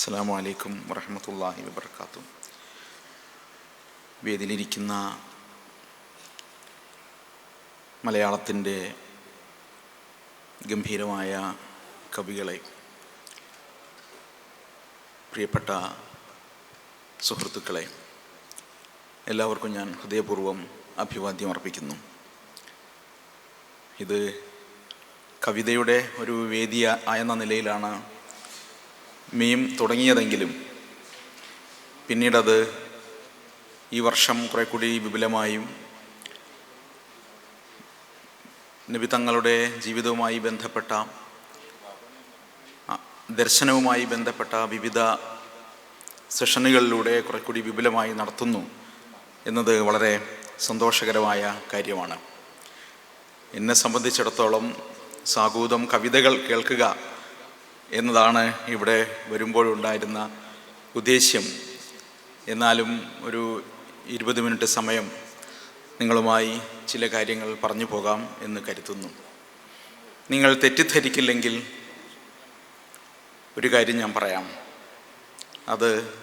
അസ്സാം വലൈക്കും വറഹമത്തല്ലാഹി വബർക്കാത്തു വേദിയിലിരിക്കുന്ന മലയാളത്തിന്റെ ഗംഭീരമായ കവികളെ പ്രിയപ്പെട്ട സുഹൃത്തുക്കളെ എല്ലാവർക്കും ഞാൻ ഹൃദയപൂർവം അഭിവാദ്യം അർപ്പിക്കുന്നു. ഇത് കവിതയുടെ ഒരു വേദി എന്ന നിലയിലാണ് മീം തുടങ്ങിയതെങ്കിലും പിന്നീടത് ഈ വർഷം കുറെ കൂടി വിപുലമായും നബി തങ്ങളുടെ ജീവിതവുമായി ബന്ധപ്പെട്ട ദർശനവുമായി ബന്ധപ്പെട്ട വിവിധ സെഷനുകളിലൂടെ കുറെ കൂടി വിപുലമായി നടത്തുന്നു എന്നത് വളരെ സന്തോഷകരമായ കാര്യമാണ്. എന്നെ സംബന്ധിച്ചിടത്തോളം സാഗൂതം കവിതകൾ കേൾക്കുക എന്നതാണ് ഇവിടെ വരുമ്പോഴുണ്ടായിരുന്ന ഉദ്ദേശ്യം. എന്നാലും ഒരു ഇരുപത് മിനിറ്റ് സമയം നിങ്ങളുമായി ചില കാര്യങ്ങൾ പറഞ്ഞു പോകാം എന്ന് കരുതുന്നു. നിങ്ങൾ തെറ്റിദ്ധരിക്കില്ലെങ്കിൽ ഒരു കാര്യം ഞാൻ പറയാം. അത്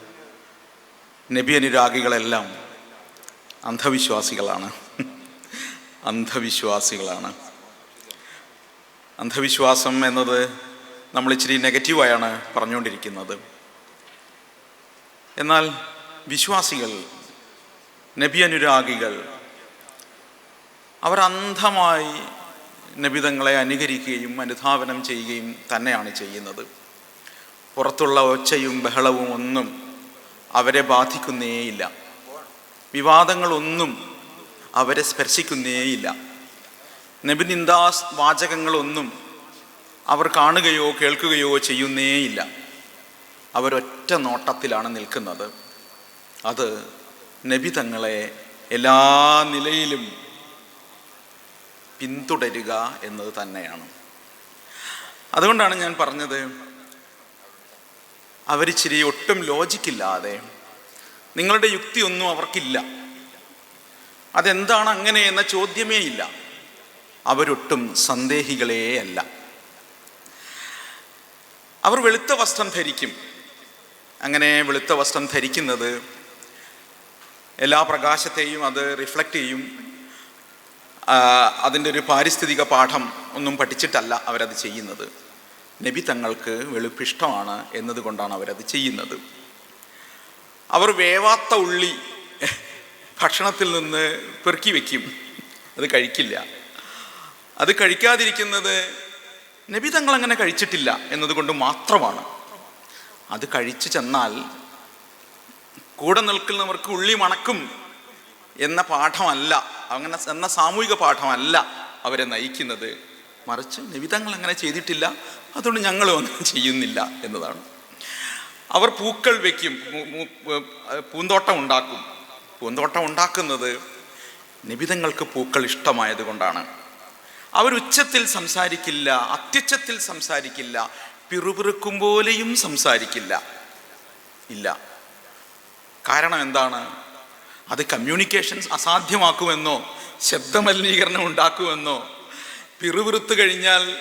നബി അനുരാഗികളെല്ലാം അന്ധവിശ്വാസികളാണ്. അന്ധവിശ്വാസികളാണ്. അന്ധവിശ്വാസം എന്നത് നമ്മൾ ഇച്ചിരി നെഗറ്റീവായാണ് പറഞ്ഞുകൊണ്ടിരിക്കുന്നത്. എന്നാൽ വിശ്വാസികൾ നബി അനുരാഗികൾ അവർ അന്ധമായി നബിതങ്ങളെ അനുകരിക്കുകയും അനുധാവനം ചെയ്യുകയും തന്നെയാണ് ചെയ്യുന്നത്. പുറത്തുള്ള ഒച്ചയും ബഹളവും ഒന്നും അവരെ ബാധിക്കുന്നേയില്ല. വിവാദങ്ങളൊന്നും അവരെ സ്പർശിക്കുന്നേയില്ല. നബിനിന്ദാ വാചകങ്ങളൊന്നും അവർ കാണുകയോ കേൾക്കുകയോ ചെയ്യുന്നേയില്ല അവരൊറ്റ നോട്ടത്തിലാണ് നിൽക്കുന്നത്. അത് നബി തങ്ങളെ എല്ലാ നിലയിലും പിന്തുടരുക എന്നത് തന്നെയാണ്. അതുകൊണ്ടാണ് ഞാൻ പറഞ്ഞത് അവരിച്ചിരി ഒട്ടും ലോജിക്കില്ലാതെ നിങ്ങളുടെ യുക്തി ഒന്നും അവർക്കില്ല. അതെന്താണ് അങ്ങനെ എന്ന ചോദ്യമേ ഇല്ല. അവരൊട്ടും സന്ദേഹികളേ അല്ല. അവർ വെളുത്ത വസ്ത്രം ധരിക്കും. അങ്ങനെ വെളുത്ത വസ്ത്രം ധരിക്കുന്നത് എല്ലാ പ്രകാശത്തെയും അത് റിഫ്ലക്റ്റ് ചെയ്യും. അതിന്റെ ഒരു പാരിസ്ഥിതിക പാഠം ഒന്നും പഠിച്ചിട്ടല്ല അവരത് ചെയ്യുന്നത്. നബി തങ്ങൾക്ക് വെളുപ്പിഷ്ടമാണ് എന്നതുകൊണ്ടാണ് അവരത് ചെയ്യുന്നത്. അവർ വേവാത്ത ഉള്ളി ഭക്ഷണത്തിൽ നിന്ന് പെറുക്കി വെക്കും. അത് കഴിക്കില്ല. അത് കഴിക്കാതിരിക്കുന്നത് നബി തങ്ങൾ അങ്ങനെ കഴിച്ചിട്ടില്ല എന്നതുകൊണ്ട് മാത്രമാണ്. അത് കഴിച്ചു ചെന്നാൽ കൂടെ നിൽക്കുന്നവർക്ക് ഉള്ളി മണക്കും എന്ന പാഠമല്ല അങ്ങനെ എന്ന സാമൂഹിക പാഠമല്ല അവരെ നയിക്കുന്നത്. മറിച്ച് നിവിധങ്ങൾ അങ്ങനെ ചെയ്തിട്ടില്ല അതുകൊണ്ട് ഞങ്ങളും അങ്ങനെ ചെയ്യുന്നില്ല എന്നതാണ്. അവർ പൂക്കൾ ഏർ പൂന്തോട്ടം ഉണ്ടാക്കും. പൂന്തോട്ടം ഉണ്ടാക്കുന്നത് നിബിതങ്ങൾക്ക് പൂക്കൾ ഇഷ്ടമായത് കൊണ്ടാണ് അവർ ഉച്ചത്തിൽ സംസാരിക്കില്ല അത്യുച്ചത്തിൽ സംസാരിക്കില്ല പിറുപിറുക്കും പോലെയും സംസാരിക്കില്ല. ഇല്ല. കാരണം എന്താണ്? അത് കമ്മ്യൂണിക്കേഷൻ അസാധ്യമാക്കുമെന്നോ ശബ്ദമലിനീകരണം ഉണ്ടാക്കുമെന്നോ പിറുപിറുത്തു കഴിഞ്ഞാൽ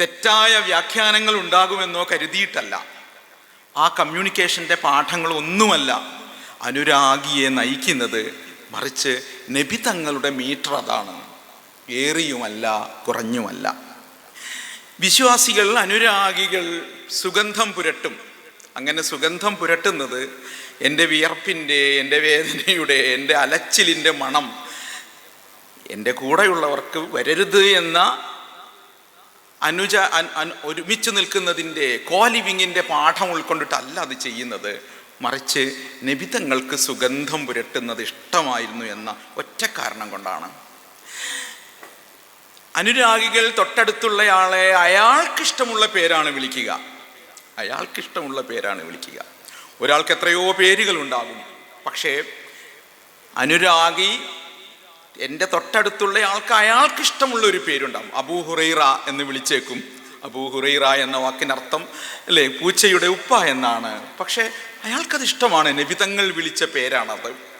തെറ്റായ വ്യാഖ്യാനങ്ങൾ ഉണ്ടാകുമെന്നോ കരുതിയിട്ടല്ല. ആ കമ്മ്യൂണിക്കേഷന്റെ പാഠങ്ങൾ ഒന്നുമല്ല അനുരാഗിയെ നയിക്കുന്നത് മറിച്ച് നബി തങ്ങളുടെ മീറ്റർ അതാണ്. ഏറിയുമല്ല കുറഞ്ഞുമല്ല. വിശ്വാസികൾ അനുരാഗികൾ സുഗന്ധം പുരട്ടും. അങ്ങനെ സുഗന്ധം പുരട്ടുന്നത് എന്റെ വിയർപ്പിന്റെ എന്റെ വേദനയുടെ എന്റെ അലച്ചിലിന്റെ മണം. എന്റെ കൂടെയുള്ളവർക്ക് വരരുത് എന്ന അനുജ ഒരുമിച്ച് നിൽക്കുന്നതിന്റെ കോലിവിങ്ങിന്റെ പാഠം ഉൾക്കൊണ്ടിട്ടല്ല അത് ചെയ്യുന്നത്. മറിച്ച് നിബിതങ്ങൾക്ക് സുഗന്ധം പുരട്ടുന്നത് ഇഷ്ടമായിരുന്നു എന്ന ഒറ്റ കാരണം കൊണ്ടാണ്. അനുരാഗികൾ തൊട്ടടുത്തുള്ളയാളെ അയാൾക്കിഷ്ടമുള്ള പേരാണ് വിളിക്കുക. അയാൾക്കിഷ്ടമുള്ള പേരാണ് വിളിക്കുക. ഒരാൾക്ക് എത്രയോ പേരുകൾ ഉണ്ടാകും പക്ഷേ അനുരാഗി എന്റെ തൊട്ടടുത്തുള്ള ആൾക്ക് അയാൾക്കിഷ്ടമുള്ള ഒരു പേരുണ്ടാകും. അബൂ ഹുറൈറ എന്ന് വിളിച്ചേക്കും. അബൂ ഹുറൈറ എന്ന വാക്കിനർത്ഥം അല്ലേ? പൂച്ചയുടെ ഉപ്പ എന്നാണ്. പക്ഷേ അയാൾക്കത് ഇഷ്ടമാണ് നബിതങ്ങൾ വിളിച്ച പേരാണത്.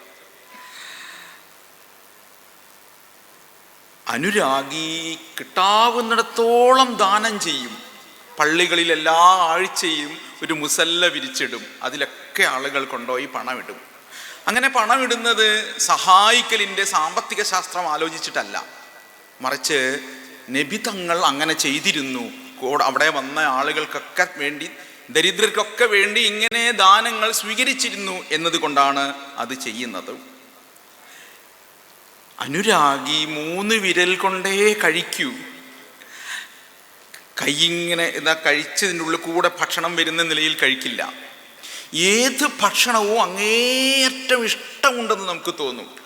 അനുരാഗി കിട്ടാവുന്നിടത്തോളം ദാനം ചെയ്യും. പള്ളികളിൽ എല്ലാ ആഴ്ചയും ഒരു മുസല്ല വിരിച്ചിടും. അതിലൊക്കെ ആളുകൾ കൊണ്ടുപോയി പണമിടും. അങ്ങനെ പണമിടുന്നത് സഹായിക്കലിന്റെ സാമ്പത്തിക ശാസ്ത്രം ആലോചിച്ചിട്ടല്ല. മറിച്ച് നബി തങ്ങൾ അങ്ങനെ ചെയ്തിരുന്നു. അവിടെ വന്ന ആളുകൾക്കൊക്കെ വേണ്ടി ദരിദ്രർക്കൊക്കെ വേണ്ടി ഇങ്ങനെ ദാനങ്ങൾ സ്വീകരിച്ചിരുന്നു എന്നതുകൊണ്ടാണ് അത് ചെയ്യുന്നത്. അനുരാഗി മൂന്ന് വിരൽ കൊണ്ടേ കഴിക്കൂ. കൈ ഇങ്ങനെ ഇതാ കഴിച്ചതിന്റെ ഉള്ളിൽ കൂടെ ഭക്ഷണം വരുന്ന നിലയിൽ കഴിക്കില്ല. ഏത് ഭക്ഷണവും അങ്ങേയറ്റം ഇഷ്ടമുണ്ടെന്ന് നമുക്ക് തോന്നും.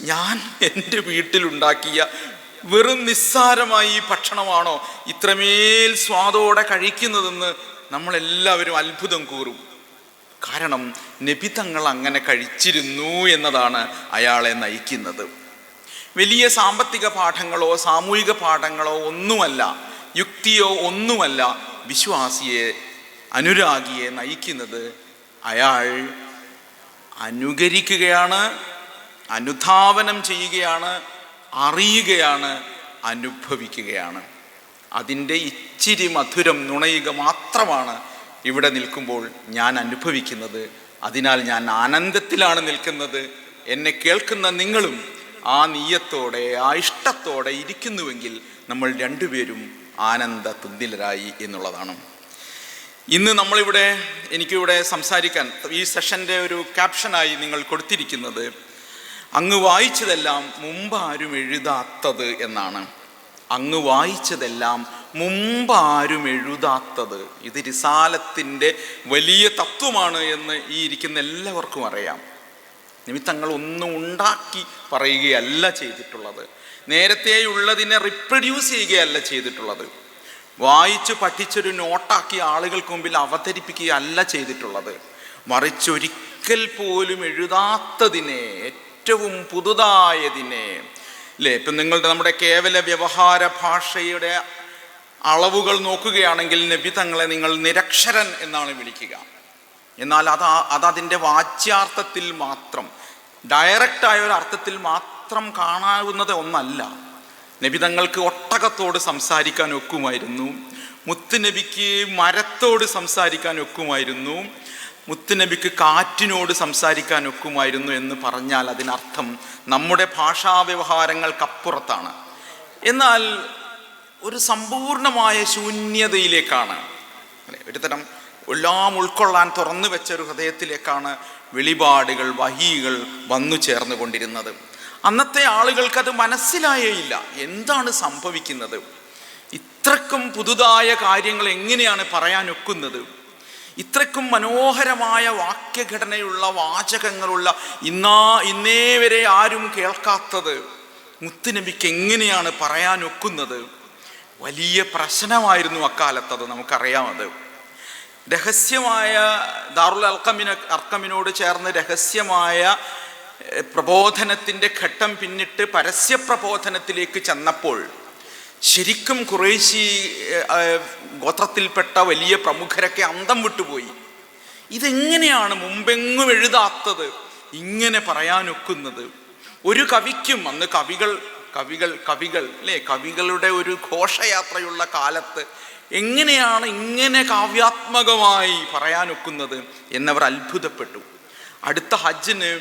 ഞാൻ എന്റെ വീട്ടിലുണ്ടാക്കിയ വെറും നിസ്സാരമായി ഭക്ഷണമാണോ ഇത്രമേൽ സ്വാദോടെ കഴിക്കുന്നതെന്ന് നമ്മളെല്ലാവരും അത്ഭുതം കൂറും. കാരണം നബി തങ്ങൾ അങ്ങനെ കഴിച്ചിരുന്നു എന്നതാണ് അയാളെ നയിക്കുന്നത്. വലിയ സാമ്പത്തിക പാഠങ്ങളോ സാമൂഹിക പാഠങ്ങളോ ഒന്നുമല്ല യുക്തിയോ ഒന്നുമല്ല വിശ്വാസിയെ അനുരാഗിയെ നയിക്കുന്നത് അയാൾ അനുകരിക്കുകയാണ് അനുധാവനം ചെയ്യുകയാണ് അറിയുകയാണ് അനുഭവിക്കുകയാണ്. അതിന്റെ ഇച്ചിരി മധുരം നുണയുക മാത്രമാണ് ഇവിടെ നിൽക്കുമ്പോൾ ഞാൻ അനുഭവിക്കുന്നത് അതിനാൽ ഞാൻ ആനന്ദത്തിലാണ് നിൽക്കുന്നത്. എന്നെ കേൾക്കുന്ന നിങ്ങളും ആ നീയത്തോടെ ആ ഇഷ്ടത്തോടെ ഇരിക്കുന്നുവെങ്കിൽ നമ്മൾ രണ്ടുപേരും ആനന്ദ തുന്തിലരായി എന്നുള്ളതാണ്. ഇന്ന് നമ്മളിവിടെ എനിക്കിവിടെ സംസാരിക്കാൻ ഈ സെഷന്റെ ഒരു ക്യാപ്ഷനായി നിങ്ങൾ കൊടുത്തിരിക്കുന്നത് അങ്ങ് വായിച്ചതെല്ലാം മുമ്പ് ആരും എഴുതാത്തത് എന്നാണ്. അങ്ങ് വായിച്ചതെല്ലാം മുമ്പ് ആരും എഴുതാത്തത്. ഇത് രിസാലത്തിന്റെ വലിയ തത്വമാണ് എന്ന് ഈ ഇരിക്കുന്ന എല്ലാവർക്കും അറിയാം. നിമിത്തങ്ങൾ ഒന്നും ഉണ്ടാക്കി പറയുകയല്ല ചെയ്തിട്ടുള്ളത്. നേരത്തെയുള്ളതിനെ റിപ്രൊഡ്യൂസ് ചെയ്യുകയല്ല ചെയ്തിട്ടുള്ളത്. വായിച്ച് പഠിച്ചൊരു നോട്ടാക്കി ആളുകൾക്ക് മുമ്പിൽ അവതരിപ്പിക്കുകയല്ല ചെയ്തിട്ടുള്ളത്. മറിച്ചൊരിക്കൽ പോലും എഴുതാത്തതിനെ ഏറ്റവും പുതുതായതിനെ അല്ലേ ഇപ്പം നിങ്ങളുടെ നമ്മുടെ കേവല വ്യവഹാര ഭാഷയുടെ അളവുകൾ നോക്കുകയാണെങ്കിൽ നബി തങ്ങളെ നിങ്ങൾ നിരക്ഷരൻ എന്നാണ് വിളിക്കുക. എന്നാൽ അത് അതതിന്റെ വാച്യാർത്ഥത്തിൽ മാത്രം ഡയറക്റ്റായ ഒരു അർത്ഥത്തിൽ മാത്രം കാണാവുന്നത് ഒന്നല്ല. നബി തങ്ങൾക്ക് ഒട്ടകത്തോട് സംസാരിക്കാൻ ഒക്കുമായിരുന്നു. മുത്തുനബിക്ക് മരത്തോട് സംസാരിക്കാൻ ഒക്കുമായിരുന്നു. മുത്തുനബിക്ക് കാറ്റിനോട് സംസാരിക്കാൻ ഒക്കുമായിരുന്നു എന്ന് പറഞ്ഞാൽ അതിനർത്ഥം നമ്മുടെ ഭാഷാ വ്യവഹാരങ്ങൾക്കപ്പുറത്താണ് എന്നാൽ ഒരു സമ്പൂർണമായ ശൂന്യതയിലേക്കാണ്. ഒരു എല്ലാം ഉൾക്കൊള്ളാൻ തുറന്നു വെച്ച ഒരു ഹൃദയത്തിലേക്കാണ് വെളിപാടുകൾ വഹികൾ വന്നു ചേർന്നുകൊണ്ടിരുന്നത്. അന്നത്തെ ആളുകൾക്ക് അത് മനസ്സിലായേയില്ല എന്താണ് സംഭവിക്കുന്നത്? ഇത്രക്കും പുതുതായ കാര്യങ്ങൾ എങ്ങനെയാണ് പറയാൻ ഒക്കുന്നത് ഇത്രക്കും മനോഹരമായ വാക്യഘടനയുള്ള വാചകങ്ങളുള്ള ഇന്നാ ഇന്നേ വരെ ആരും കേൾക്കാത്തത് മുത്തുനബിക്ക് എങ്ങനെയാണ് പറയാൻ ഒക്കുന്നത് വലിയ പ്രശ്നമായിരുന്നു അക്കാലത്ത് അത് നമുക്കറിയാം അത്. രഹസ്യമായ ദാറുൽ അൽക്കമിന അർക്കമിനോട് ചേർന്ന് രഹസ്യമായ പ്രബോധനത്തിന്റെ ഘട്ടം പിന്നിട്ട് പരസ്യ പ്രബോധനത്തിലേക്ക് ചെന്നപ്പോൾ ശരിക്കും കുറേശി ഗോത്രത്തിൽപ്പെട്ട വലിയ പ്രമുഖരൊക്കെ അന്തം വിട്ടുപോയി. ഇതെങ്ങനെയാണ് മുമ്പെങ്ങും എഴുതാത്തത്? ഇങ്ങനെ പറയാനൊക്കുന്നത്. ഒരു കവിക്കും അന്ന് കവികൾ കവികൾ കവികൾ അല്ലേ? കവികളുടെ ഒരു ഘോഷയാത്രയുള്ള കാലത്ത് എങ്ങനെയാണ് ഇങ്ങനെ കാവ്യാത്മകമായി പറയാനൊക്കുന്നത് എന്നവർ അത്ഭുതപ്പെട്ടു. അടുത്ത ഹജ്ജിന്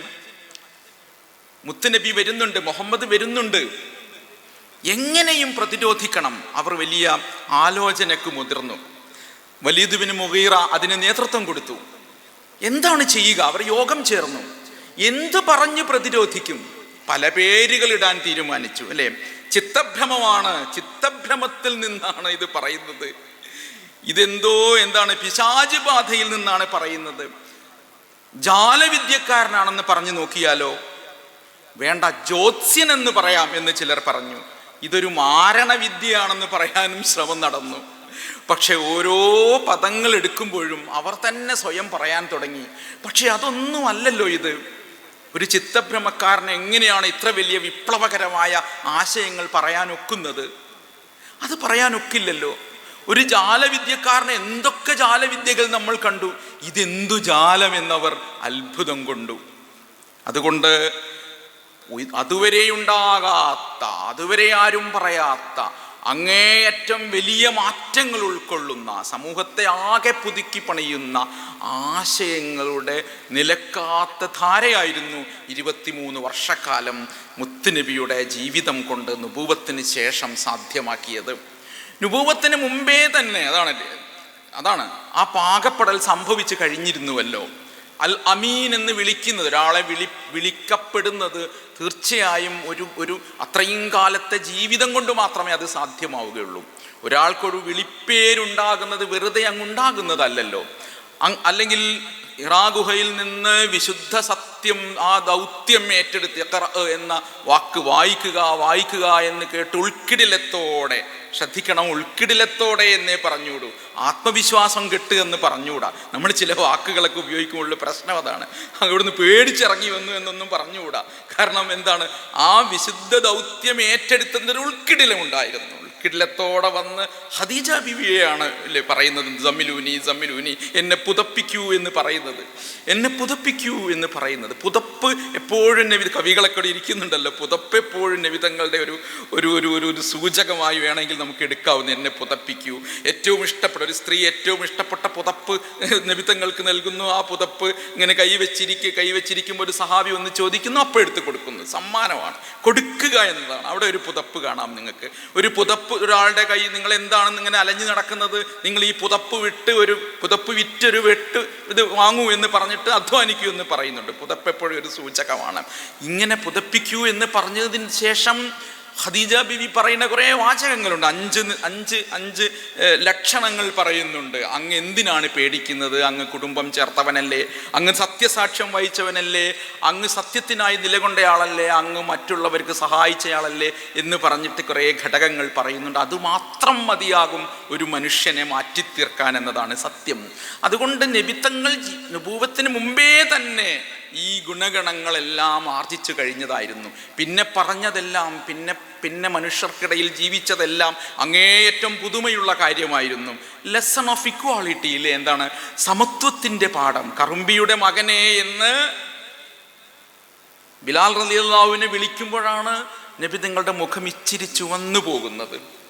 മുത്തുനബി വരുന്നുണ്ട് മുഹമ്മദ് വരുന്നുണ്ട്. എങ്ങനെയും പ്രതിരോധിക്കണം. അവർ വലിയ ആലോചനക്ക് മുതിർന്നു. വലീദുബിന് മുഗീറ അതിന് നേതൃത്വം കൊടുത്തു. എന്താണ് ചെയ്യുക? അവർ യോഗം ചേർന്നു. എന്ത് പറഞ്ഞ് പ്രതിരോധിക്കും? പല പേരുകൾ ഇടാൻ തീരുമാനിച്ചു അല്ലേ? ചിത്തഭ്രമമാണ് ചിത്തഭ്രമത്തിൽ നിന്നാണ് ഇത് പറയുന്നത്. ഇതെന്തോ എന്താണ് പിശാചി ബാധയിൽ നിന്നാണ് പറയുന്നത്. ജാലവിദ്യക്കാരനാണെന്ന് പറഞ്ഞു നോക്കിയാലോ? വേണ്ട ജ്യോത്സ്യൻ എന്ന് പറയാം എന്ന് ചിലർ പറഞ്ഞു. ഇതൊരു മാരണവിദ്യയാണെന്ന് പറയാനും ശ്രമം നടന്നു. പക്ഷെ ഓരോ പദങ്ങൾ എടുക്കുമ്പോഴും അവർ തന്നെ സ്വയം പറയാൻ തുടങ്ങി. പക്ഷെ അതൊന്നും അല്ലല്ലോ ഇത്. ഒരു ചിത്തഭ്രമക്കാരന് എങ്ങനെയാണ് ഇത്ര വലിയ വിപ്ലവകരമായ ആശയങ്ങൾ പറയാനൊക്കുന്നത്? അത് പറയാനൊക്കില്ലല്ലോ. ഒരു ജാലവിദ്യക്കാരന് എന്തൊക്കെ ജാലവിദ്യകൾ നമ്മൾ കണ്ടു? ഇതെന്തു ജാലം എന്നവർ അത്ഭുതം കൊണ്ടു. അതുകൊണ്ട് അതുവരെയുണ്ടാകാത്ത അതുവരെ ആരും പറയാത്ത അങ്ങേയറ്റം വലിയ മാറ്റങ്ങൾ ഉൾക്കൊള്ളുന്ന സമൂഹത്തെ ആകെ പുതുക്കി പണിയുന്ന ആശയങ്ങളുടെ നിലക്കാത്ത ധാരയായിരുന്നു ഇരുപത്തിമൂന്ന് വർഷക്കാലം മുത്തുനബിയുടെ ജീവിതം കൊണ്ട് നുപൂവത്തിന് ശേഷം സാധ്യമാക്കിയത്. നുപൂവത്തിന് മുമ്പേ തന്നെ അതാണ് അതാണ് ആ പാകപ്പെടൽ സംഭവിച്ചു കഴിഞ്ഞിരുന്നുവല്ലോ. അൽ അമീൻ എന്ന് വിളിക്കുന്നത് ഒരാളെ വിളി വിളിക്കപ്പെടുന്നത് തീർച്ചയായും ഒരു ഒരു അത്രയും കാലത്തെ ജീവിതം കൊണ്ട് മാത്രമേ അത് സാധ്യമാവുകയുള്ളൂ. ഒരാൾക്കൊരു വിളിപ്പേരുണ്ടാകുന്നത് വെറുതെ അങ്ങുണ്ടാകുന്നതല്ലല്ലോ അല്ലെങ്കിൽ ഇറാഗുഹയിൽ നിന്ന് വിശുദ്ധ സത്യം ആ ദൗത്യം ഏറ്റെടുത്ത് എന്ന വാക്ക് വായിക്കുക വായിക്കുക എന്ന് കേട്ട് ഉൾക്കിടിലത്തോടെ ശ്രദ്ധിക്കണം ഉൾക്കിടിലത്തോടെ എന്നേ പറഞ്ഞുവിടൂ. ആത്മവിശ്വാസം കെട്ട് എന്ന് പറഞ്ഞുകൂടാ നമ്മൾ ചില വാക്കുകളൊക്കെ ഉപയോഗിക്കുമ്പോൾ പ്രശ്നം അതാണ്. അവിടുന്ന് പേടിച്ചിറങ്ങി വന്നു എന്നൊന്നും പറഞ്ഞുകൂടാ കാരണം എന്താണ്? ആ വിശുദ്ധ ദൗത്യം ഏറ്റെടുത്തതിന് ഉൾക്കിടിലമുണ്ടായിരുന്നു ഉൾക്കിടിലത്തോടെ വന്ന് ഹദീജ ബിവിയെയാണ് അല്ലേ പറയുന്നത് ജമ്മിലൂനി ജമ്മിലൂനി എന്നെ പുതപ്പിക്കൂ എന്ന് പറയുന്നത്. എന്നെ പുതപ്പിക്കൂ എന്ന് പറയുന്നത്. പുതപ്പ് എപ്പോഴും നവി കവികളൊക്കെ ഇരിക്കുന്നുണ്ടല്ലോ. പുതപ്പ് എപ്പോഴും നവിതങ്ങളുടെ ഒരു ഒരു ഒരു ഒരു ഒരു സൂചകമായി വേണമെങ്കിൽ നമുക്ക് എടുക്കാവുന്ന എന്നെ പുതപ്പിക്കൂ ഏറ്റവും ഇഷ്ടപ്പെട്ട ഒരു സ്ത്രീ ഏറ്റവും ഇഷ്ടപ്പെട്ട പുതപ്പ് നബിതങ്ങൾക്ക് നൽകുന്നു. ആ പുതപ്പ് ഇങ്ങനെ കൈവച്ചിരിക്കുക കൈവച്ചിരിക്കുമ്പോൾ ഒരു സഹാബി ഒന്ന് ചോദിക്കുന്നു അപ്പോൾ എടുത്ത് കൊടുക്കുന്നു. സമ്മാനമാണ്. കൊടുക്കുക എന്നതാണ്. അവിടെ ഒരു പുതപ്പ് കാണാം നിങ്ങൾക്ക്. ഒരു പുതപ്പ് ഒരാളുടെ കൈ നിങ്ങൾ എന്താണെന്ന് ഇങ്ങനെ അലഞ്ഞു നടക്കുന്നത്? നിങ്ങൾ ഈ പുതപ്പ് വിട്ട് ഒരു പുതപ്പ് വിറ്റൊരു വെട്ട് ഇത് വാങ്ങൂ എന്ന് പറഞ്ഞിട്ട് അധ്വാനിക്കൂ എന്ന് പറയുന്നുണ്ട്. പുതപ്പ് എപ്പോഴും ഒരു സൂചകമാണ്. ഇങ്ങനെ പുതപ്പിക്കൂ എന്ന് പറഞ്ഞതിന് ശേഷം ഖദീജ ബിവി പറയുന്ന കുറേ വാചകങ്ങളുണ്ട്. അഞ്ച് അഞ്ച് അഞ്ച് ലക്ഷണങ്ങൾ പറയുന്നുണ്ട്. അങ്ങ് എന്തിനാണ് പേടിക്കുന്നത്? അങ്ങ് കുടുംബം ചേർത്തവനല്ലേ? അങ്ങ് സത്യസാക്ഷ്യം വഹിച്ചവനല്ലേ? അങ്ങ് സത്യത്തിനായി നിലകൊണ്ടയാളല്ലേ അങ്ങ് മറ്റുള്ളവർക്ക് സഹായിച്ചയാളല്ലേ എന്ന് പറഞ്ഞിട്ട് കുറേ ഘടകങ്ങൾ പറയുന്നുണ്ട്. അതുമാത്രം മതിയാകും ഒരു മനുഷ്യനെ മാറ്റിത്തീർക്കാൻ എന്നതാണ് സത്യം. അതുകൊണ്ട് നബിത്തങ്ങൾ നുബൂവത്തിന് മുമ്പേ തന്നെ ഈ ഗുണഗണങ്ങളെല്ലാം ആർജിച്ചു കഴിഞ്ഞതായിരുന്നു. പിന്നെ പറഞ്ഞതെല്ലാം പിന്നെ പിന്നെ മനുഷ്യർക്കിടയിൽ ജീവിച്ചതെല്ലാം അങ്ങേയറ്റം പുതുമയുള്ള കാര്യമായിരുന്നു. ലെസൺ ഓഫ് ഇക്വാളിറ്റിയിലെ എന്താണ്? സമത്വത്തിന്റെ പാഠം. കറുമ്പിയുടെ മകനെ എന്ന് ബിലാൽ റലിയുള്ളാവിനെ വിളിക്കുമ്പോഴാണ് നബി നിങ്ങളുടെ മുഖം ഇച്ചിരി ചുവന്നു പോകുന്നത്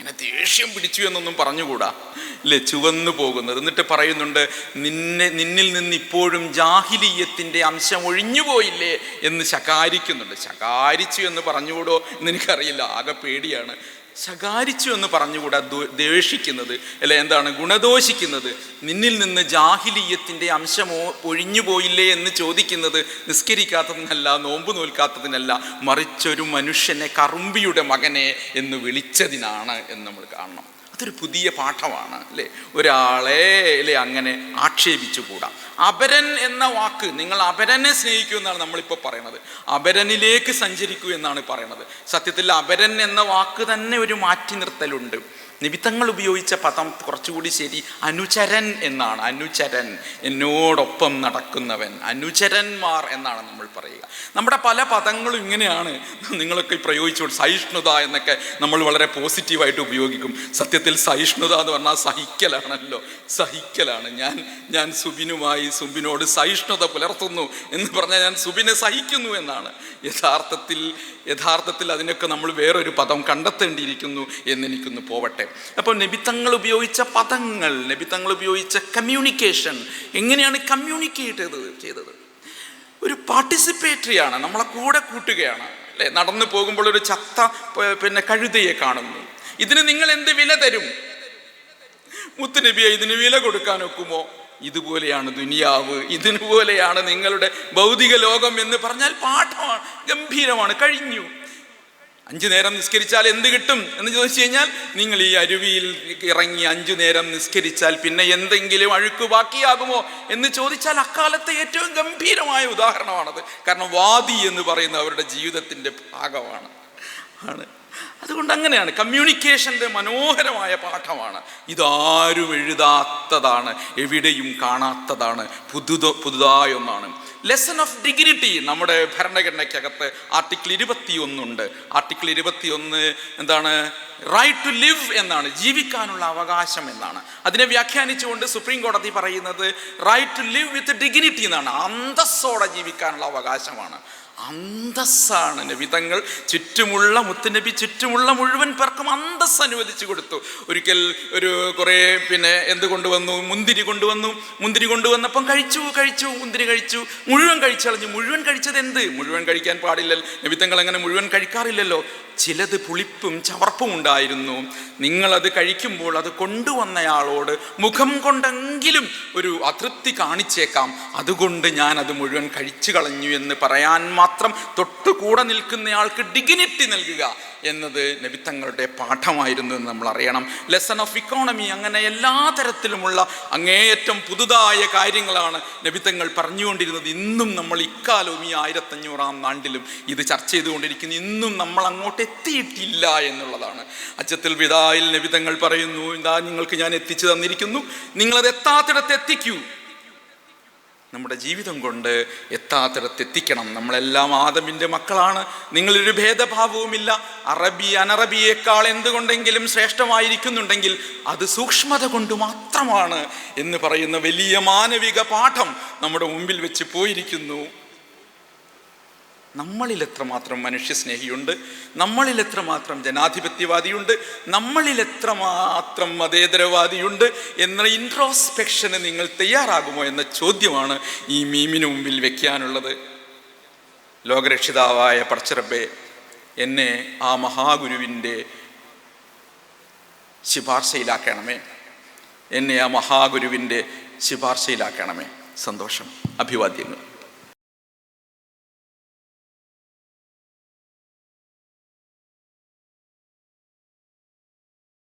ഇങ്ങനെ ദേഷ്യം പിടിച്ചു എന്നൊന്നും പറഞ്ഞുകൂടാ. ഇല്ലേ ചുവന്നു പോകുന്നത്. എന്നിട്ട് പറയുന്നുണ്ട് നിന്നെ നിന്നിൽ നിന്ന് ഇപ്പോഴും ജാഹിലീയത്തിന്റെ അംശം ഒഴിഞ്ഞു ഒഴിഞ്ഞുപോയില്ലേ എന്ന് ശകാരിക്കുന്നുണ്ട്. ശകാരിച്ചു എന്ന് പറഞ്ഞുകൂടോ? എന്ന് എനിക്കറിയില്ല ആകെ പേടിയാണ്. ശകാരിച്ചു എന്ന് പറഞ്ഞുകൂടാ ദേഷിക്കുന്നത് അല്ലെ? എന്താണ്? ഗുണദോഷിക്കുന്നത്. നിന്നിൽ നിന്ന് ജാഹിലീയത്തിന്റെ അംശമോ ഒഴിഞ്ഞു പോയില്ലേ എന്ന് ചോദിക്കുന്നത് നിസ്കരിക്കാത്തതിനല്ല നോമ്പ് നോൽക്കാത്തതിനല്ല മറിച്ചൊരു മനുഷ്യനെ കറുമ്പിയുടെ മകനെ എന്ന് വിളിച്ചതിനാണ് എന്ന് നമ്മൾ കാണണം. അതൊരു പുതിയ പാഠമാണ് അല്ലേ? ഒരാളെ അല്ലേ അങ്ങനെ ആക്ഷേപിച്ചുകൂടാ. അപരൻ എന്ന വാക്ക് നിങ്ങൾ അപരനെ സ്നേഹിക്കൂ എന്നാണ് നമ്മളിപ്പോൾ പറയണത്. അപരനിലേക്ക് സഞ്ചരിക്കൂ എന്നാണ് പറയണത്. സത്യത്തിൽ അപരൻ എന്ന വാക്ക് തന്നെ ഒരു മാറ്റി നിർത്തലുണ്ട്. നിമിത്തങ്ങൾ ഉപയോഗിച്ച പദം കുറച്ചുകൂടി ശരി. അനുചരൻ എന്നാണ്. അനുചരൻ എന്നോടൊപ്പം നടക്കുന്നവൻ. അനുചരന്മാർ എന്നാണ് നമ്മൾ പറയുക. നമ്മുടെ പല പദങ്ങളും ഇങ്ങനെയാണ്. നിങ്ങളൊക്കെ പ്രയോഗിച്ചുകൊണ്ട് സഹിഷ്ണുത എന്നൊക്കെ നമ്മൾ വളരെ പോസിറ്റീവായിട്ട് ഉപയോഗിക്കും. സത്യത്തിൽ സഹിഷ്ണുത എന്ന് പറഞ്ഞാൽ സഹിക്കലാണല്ലോ. സഹിക്കലാണ്. ഞാൻ ഞാൻ സുബിനുമായി സുബിനോട് സഹിഷ്ണുത പുലർത്തുന്നു എന്ന് പറഞ്ഞാൽ ഞാൻ സുബിനെ സഹിക്കുന്നു എന്നാണ്. യഥാർത്ഥത്തിൽ യഥാർത്ഥത്തിൽ അതിനൊക്കെ നമ്മൾ വേറൊരു പദം കണ്ടെത്തേണ്ടിയിരിക്കുന്നു എന്നെനിക്കൊന്ന് പോവട്ടെ. അപ്പോൾ നബിത്തങ്ങൾ ഉപയോഗിച്ച പദങ്ങൾ നബിത്തങ്ങൾ ഉപയോഗിച്ച കമ്മ്യൂണിക്കേഷൻ എങ്ങനെയാണ് കമ്മ്യൂണിക്കേറ്റ് ചെയ്തത് ചെയ്തത്? ഒരു പാർട്ടിസിപ്പേറ്ററി ആണ് നമ്മളെ കൂടെ കൂട്ടുകയാണ് അല്ലേ? നടന്നു പോകുമ്പോൾ ഒരു ചത്ത പിന്നെ കഴുതയെ കാണുന്നു. ഇതിന് നിങ്ങൾ എന്ത് വില തരും? മുത്തുനബിയെ ഇതിന് വില കൊടുക്കാൻ ഒക്കുമോ? ഇതുപോലെയാണ് ദുനിയാവ് ഇതിനുപോലെയാണ് നിങ്ങളുടെ ഭൗതിക ലോകം എന്ന് പറഞ്ഞാൽ പാഠമാണ് ഗംഭീരമാണ് കഴിഞ്ഞു. അഞ്ചു നേരം നിസ്കരിച്ചാൽ എന്ത് കിട്ടും എന്ന് ചോദിച്ചു കഴിഞ്ഞാൽ നിങ്ങൾ ഈ അരുവിയിൽ ഇറങ്ങി അഞ്ചു നേരം നിസ്കരിച്ചാൽ പിന്നെ എന്തെങ്കിലും അഴുക്ക് ബാക്കിയാകുമോ എന്ന് ചോദിച്ചാൽ അക്കാലത്തെ ഏറ്റവും ഗംഭീരമായ ഉദാഹരണമാണത്. കാരണം വാദി എന്ന് പറയുന്നത് അവരുടെ ജീവിതത്തിന്റെ ഭാഗമാണ്. ആണ്. അതുകൊണ്ട് അങ്ങനെയാണ്. കമ്മ്യൂണിക്കേഷന്റെ മനോഹരമായ പാഠമാണ്. ഇതാരും എഴുതാത്തതാണ് എവിടെയും കാണാത്തതാണ് പുതുത പുതുതായ ഒന്നാണ് ലെസൺ ഓഫ് ഡിഗ്നിറ്റി നമ്മുടെ ഭരണഘടനയ്ക്കകത്ത് ആർട്ടിക്കിൾ ഇരുപത്തിയൊന്നുണ്ട് ആർട്ടിക്കിൾ ഇരുപത്തിയൊന്ന് എന്താണ്? റൈറ്റ് ടു ലിവ് എന്നാണ്. ജീവിക്കാനുള്ള അവകാശം എന്നാണ്. അതിനെ വ്യാഖ്യാനിച്ചുകൊണ്ട് സുപ്രീം കോടതി പറയുന്നത് right to live with dignity എന്നാണ്. അന്തസ്സോടെ ജീവിക്കാനുള്ള അവകാശമാണ്. അന്തസ്സാണ് നബിതങ്ങൾ ചുറ്റുമുള്ള മുത്തുനബി ചുറ്റുമുള്ള മുഴുവൻ പേർക്കും അന്തസ് അനുവദിച്ചു കൊടുത്തു. ഒരിക്കൽ ഒരു കുറേ പിന്നെ എന്ത് കൊണ്ടുവന്നു? മുന്തിരി കൊണ്ടുവന്നു. മുന്തിരി കൊണ്ടുവന്നപ്പം കഴിച്ചു കഴിച്ചു മുന്തിരി കഴിച്ചു. മുഴുവൻ കഴിച്ചളഞ്ഞു. മുഴുവൻ കഴിച്ചത് എന്ത് മുഴുവൻ കഴിക്കാൻ പാടില്ലല്ലോ നബിത്തങ്ങൾ അങ്ങനെ മുഴുവൻ കഴിക്കാറില്ലല്ലോ. ചിലത് പുളിപ്പും ചവർപ്പും ഉണ്ടായിരുന്നു. നിങ്ങളത് കഴിക്കുമ്പോൾ അത് കൊണ്ടുവന്നയാളോട് മുഖം കൊണ്ടെങ്കിലും ഒരു അതൃപ്തി കാണിച്ചേക്കാം. അതുകൊണ്ട് ഞാൻ അത് മുഴുവൻ കഴിച്ചു കളഞ്ഞു എന്ന് പറയാൻ മാത്രം തൊട്ടുകൂടെ നിൽക്കുന്നയാൾക്ക് ഡിഗ്നിറ്റി നൽകുക എന്നത് നബിത്തങ്ങളുടെ പാഠമായിരുന്നു എന്ന് നമ്മൾ അറിയണം. ലെസൺ ഓഫ് ഇക്കോണമി അങ്ങനെ എല്ലാ തരത്തിലുമുള്ള അങ്ങേയറ്റം പുതുതായ കാര്യങ്ങളാണ് നബിത്തങ്ങൾ പറഞ്ഞുകൊണ്ടിരുന്നത്. ഇന്നും നമ്മൾ ഇക്കാലവും ഈ ആയിരത്തഞ്ഞൂറാം ആണ്ടിലും ഇത് ചർച്ച ചെയ്തുകൊണ്ടിരിക്കുന്നു. ഇന്നും നമ്മൾ അങ്ങോട്ട് എത്തിയിട്ടില്ല എന്നുള്ളതാണ്. അച്ചത്തിൽ വിതായിൽ നിബിതങ്ങൾ പറയുന്നു ഇതാ നിങ്ങൾക്ക് ഞാൻ എത്തിച്ചു തന്നിരിക്കുന്നു. നിങ്ങളത് എത്താത്തിടത്ത് എത്തിക്കൂ. നമ്മുടെ ജീവിതം കൊണ്ട് എത്താത്തിടത്ത് എത്തിക്കണം. നമ്മളെല്ലാം ആദമിന്റെ മക്കളാണ്. നിങ്ങളൊരു ഭേദഭാവവുമില്ല. അറബി അനറബിയേക്കാൾ എന്തുകൊണ്ടെങ്കിലും ശ്രേഷ്ഠമായിരിക്കുന്നുണ്ടെങ്കിൽ അത് സൂക്ഷ്മത കൊണ്ട് മാത്രമാണ് എന്ന് പറയുന്ന വലിയ മാനവിക പാഠം നമ്മുടെ മുമ്പിൽ വെച്ച് പോയിരിക്കുന്നു. നമ്മളിൽ എത്രമാത്രം മനുഷ്യസ്നേഹിയുണ്ട്? നമ്മളിൽ എത്രമാത്രം ജനാധിപത്യവാദിയുണ്ട്? നമ്മളിൽ എത്രമാത്രം മതേതരവാദിയുണ്ട്? എന്ന ഇൻട്രോസ്പെക്ഷന് നിങ്ങൾ തയ്യാറാകുമോ എന്ന ചോദ്യമാണ് ഈ മീമിന് മുമ്പിൽ വെക്കാനുള്ളത്. ലോകരക്ഷിതാവായ പടച്ചിറബെ എന്നെ ആ മഹാഗുരുവിന്റെ ശുപാർശയിലാക്കണമേ. എന്നെ ആ മഹാഗുരുവിന്റെ ശുപാർശയിലാക്കണമേ. സന്തോഷം. അഭിവാദ്യങ്ങൾ.